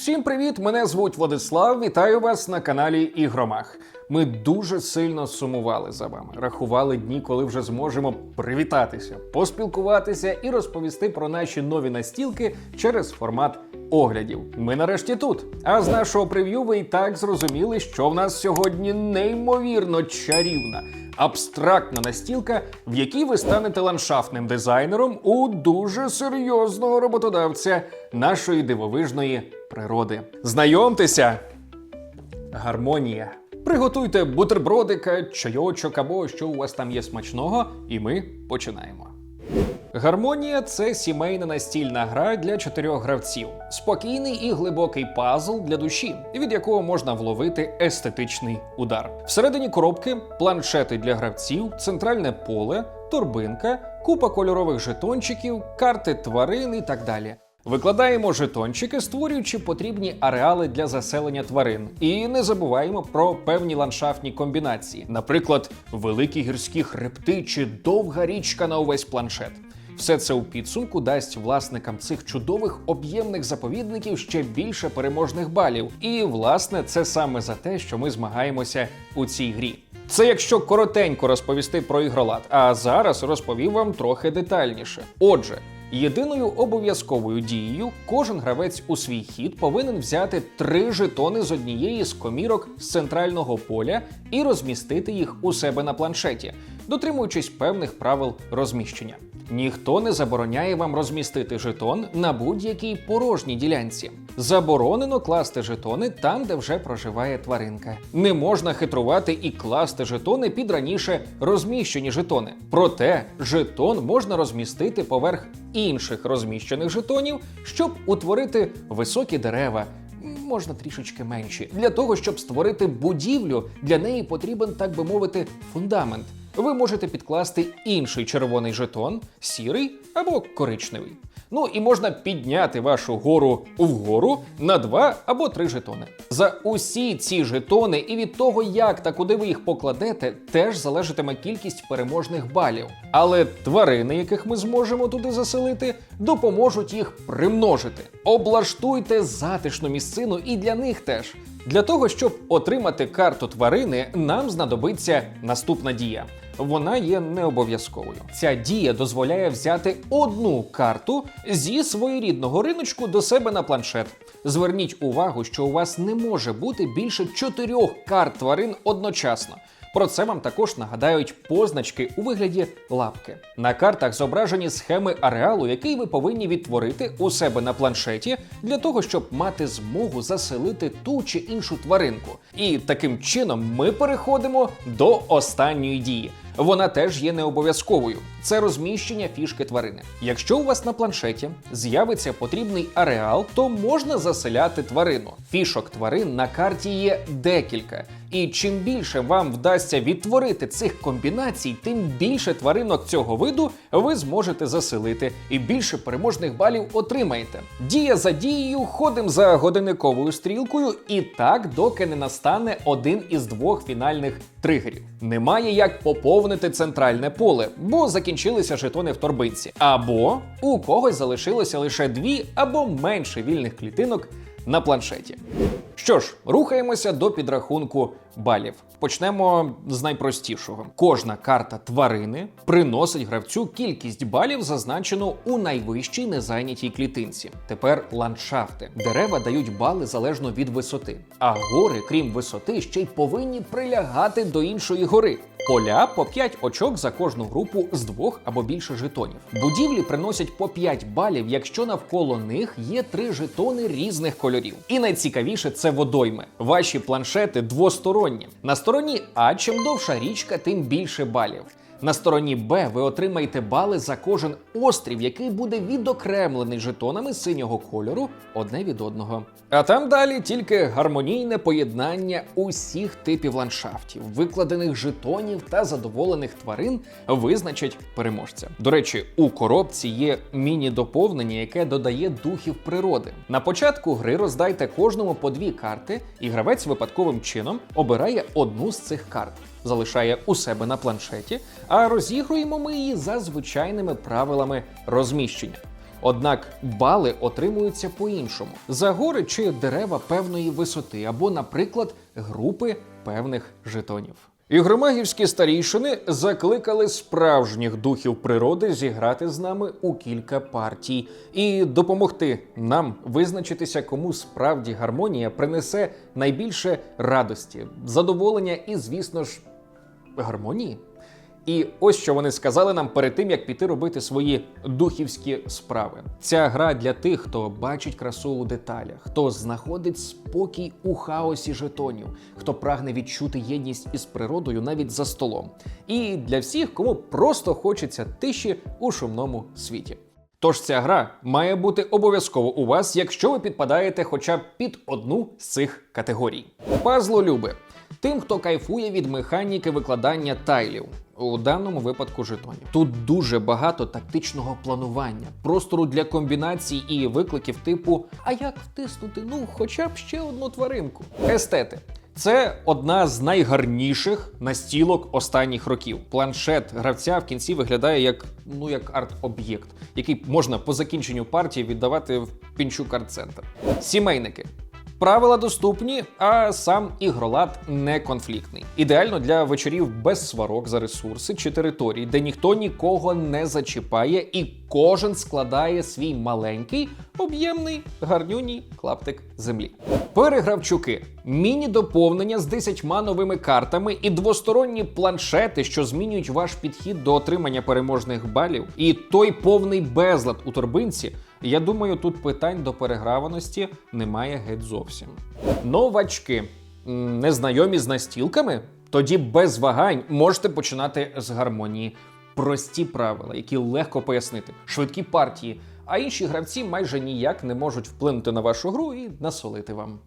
Всім привіт! Мене звуть Владислав. Вітаю вас на каналі Ігромах. Ми дуже сильно сумували за вами, рахували дні, коли вже зможемо привітатися, поспілкуватися і розповісти про наші нові настілки через формат оглядів. Ми нарешті тут. А з нашого прев'ю ви і так зрозуміли, що в нас сьогодні неймовірно чарівна. Абстрактна настілка, в якій ви станете ландшафтним дизайнером у дуже серйозного роботодавця нашої дивовижної природи. Знайомтеся! Гармонія. Приготуйте бутербродика, чайочок або що у вас там є смачного, і ми починаємо. Гармонія це сімейна настільна гра для чотирьох гравців, спокійний і глибокий пазл для душі, від якого можна вловити естетичний удар. Всередині коробки планшети для гравців, центральне поле, торбинка, купа кольорових жетончиків, карти тварин і так далі. Викладаємо жетончики, створюючи потрібні ареали для заселення тварин. І не забуваємо про певні ландшафтні комбінації, наприклад, великі гірські хребти чи довга річка на увесь планшет. Все це у підсумку дасть власникам цих чудових об'ємних заповідників ще більше переможних балів. І власне це саме за те, що ми змагаємося у цій грі. Це якщо коротенько розповісти про ігролад, а зараз розповім вам трохи детальніше. Отже. Єдиною обов'язковою дією кожен гравець у свій хід повинен взяти три жетони з однієї з комірок з центрального поля і розмістити їх у себе на планшеті, дотримуючись певних правил розміщення. Ніхто не забороняє вам розмістити жетон на будь-якій порожній ділянці. Заборонено класти жетони там, де вже проживає тваринка. Не можна хитрувати і класти жетони під раніше розміщені жетони. Проте жетон можна розмістити поверх інших розміщених жетонів, щоб утворити високі дерева. Можна трішечки менші. Для того, щоб створити будівлю, для неї потрібен, так би мовити, фундамент. Ви можете підкласти інший червоний жетон, сірий або коричневий. Ну і можна підняти вашу гору вгору на два або три жетони. За усі ці жетони і від того, як та куди ви їх покладете, теж залежатиме кількість переможних балів. Але тварини, яких ми зможемо туди заселити, допоможуть їх примножити. Облаштуйте затишну місцину і для них теж. Для того, щоб отримати карту тварини, нам знадобиться наступна дія. Вона є не обов'язковою. Ця дія дозволяє взяти одну карту зі своєрідного риночку до себе на планшет. Зверніть увагу, що у вас не може бути більше чотирьох карт тварин одночасно. Про це вам також нагадають позначки у вигляді лапки. На картах зображені схеми ареалу, який ви повинні відтворити у себе на планшеті для того, щоб мати змогу заселити ту чи іншу тваринку. І таким чином ми переходимо до останньої дії. Вона теж є не обов'язковою. Це розміщення фішки тварини. Якщо у вас на планшеті з'явиться потрібний ареал, то можна заселяти тварину. Фішок тварин на карті є декілька. І чим більше вам вдасться відтворити цих комбінацій, тим більше тваринок цього виду ви зможете заселити і більше переможних балів отримаєте. Дія за дією, ходимо за годинниковою стрілкою, і так, доки не настане один із двох фінальних тригерів. Немає як поповнити центральне поле, бо закінчилися жетони в торбинці. Або у когось залишилося лише дві або менше вільних клітинок на планшеті. Що ж, рухаємося до підрахунку балів. Почнемо з найпростішого. Кожна карта тварини приносить гравцю кількість балів, зазначену у найвищій незайнятій клітинці. Тепер ландшафти. Дерева дають бали залежно від висоти, а гори, крім висоти, ще й повинні прилягати до іншої гори. Поля по 5 очок за кожну групу з двох або більше жетонів. Будівлі приносять по 5 балів, якщо навколо них є три жетони різних кольорів. І найцікавіше це водойми. Ваші планшети двосторонні. На стороні А чим довша річка, тим більше балів. На стороні Б ви отримаєте бали за кожен острів, який буде відокремлений жетонами синього кольору одне від одного. А там далі тільки гармонійне поєднання усіх типів ландшафтів, викладених жетонів та задоволених тварин визначать переможця. До речі, у коробці є міні-доповнення, яке додає духів природи. На початку гри роздайте кожному по дві карти, і гравець випадковим чином обирає одну з цих карт залишає у себе на планшеті, а розігруємо ми її за звичайними правилами розміщення. Однак бали отримуються по-іншому за гори чи дерева певної висоти, або, наприклад, групи певних жетонів. Ігромагівські старійшини закликали справжніх духів природи зіграти з нами у кілька партій і допомогти нам визначитися, кому справді гармонія принесе найбільше радості, задоволення і, звісно ж, гармонії. І ось що вони сказали нам перед тим, як піти робити свої духівські справи. Ця гра для тих, хто бачить красу у деталях, хто знаходить спокій у хаосі жетонів, хто прагне відчути єдність із природою навіть за столом. І для всіх, кому просто хочеться тиші у шумному світі. Тож ця гра має бути обов'язково у вас, якщо ви підпадаєте хоча б під одну з цих категорій. Пазлолюби тим, хто кайфує від механіки викладання тайлів. У даному випадку жетонів. Тут дуже багато тактичного планування, простору для комбінацій і викликів типу А як втиснути ну хоча б ще одну тваринку? Естети. Це одна з найгарніших настілок останніх років. Планшет гравця в кінці виглядає як ну як арт-об'єкт, який можна по закінченню партії віддавати в Пінчук арт-центр. Сімейники. Правила доступні, а сам ігролад не конфліктний. Ідеально для вечорів без сварок за ресурси чи територій, де ніхто нікого не зачіпає, і кожен складає свій маленький, об'ємний, гарнюній клаптик землі. Перегравчуки, міні-доповнення з 10 новими картами і двосторонні планшети, що змінюють ваш підхід до отримання переможних балів, і той повний безлад у торбинці. Я думаю, тут питань до переграваності немає геть зовсім. Новачки незнайомі з настілками? Тоді без вагань можете починати з гармонії. Прості правила, які легко пояснити, швидкі партії, а інші гравці майже ніяк не можуть вплинути на вашу гру і насолити вам.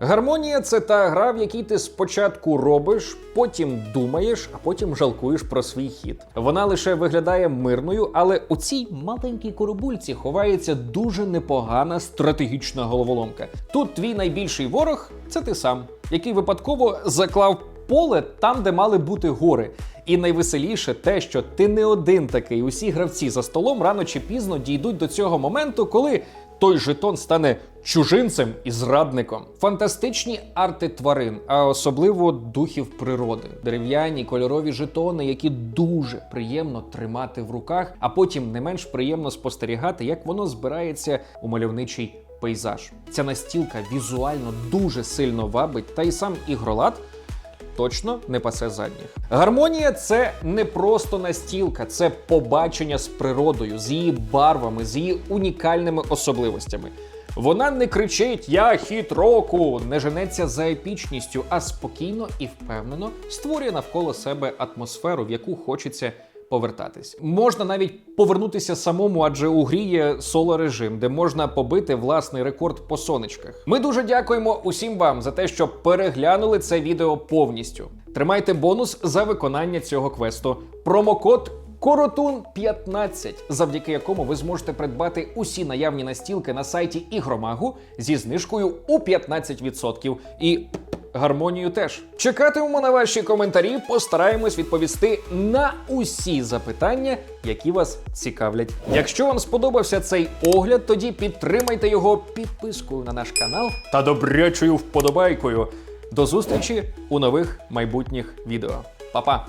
Гармонія це та гра, в якій ти спочатку робиш, потім думаєш, а потім жалкуєш про свій хід. Вона лише виглядає мирною, але у цій маленькій коробульці ховається дуже непогана стратегічна головоломка. Тут твій найбільший ворог це ти сам, який випадково заклав поле там, де мали бути гори. І найвеселіше те, що ти не один такий. Усі гравці за столом рано чи пізно дійдуть до цього моменту, коли той жетон стане чужинцем і зрадником. Фантастичні арти тварин, а особливо духів природи, дерев'яні кольорові жетони, які дуже приємно тримати в руках, а потім не менш приємно спостерігати, як воно збирається у мальовничий пейзаж. Ця настілка візуально дуже сильно вабить, та й сам ігролад точно не пасе задніх. Гармонія це не просто настілка, це побачення з природою, з її барвами, з її унікальними особливостями. Вона не кричить Я хіт року, не женеться за епічністю, а спокійно і впевнено створює навколо себе атмосферу, в яку хочеться повертатись. Можна навіть повернутися самому, адже у грі є соло режим, де можна побити власний рекорд по сонечках. Ми дуже дякуємо усім вам за те, що переглянули це відео повністю. Тримайте бонус за виконання цього квесту. Промокод. Коротун 15, завдяки якому ви зможете придбати усі наявні настілки на сайті Ігромагу зі знижкою у 15%. І гармонію теж. Чекатимемо на ваші коментарі, постараємось відповісти на усі запитання, які вас цікавлять. Якщо вам сподобався цей огляд, тоді підтримайте його підпискою на наш канал та добрячою вподобайкою. До зустрічі у нових майбутніх відео. Па-па!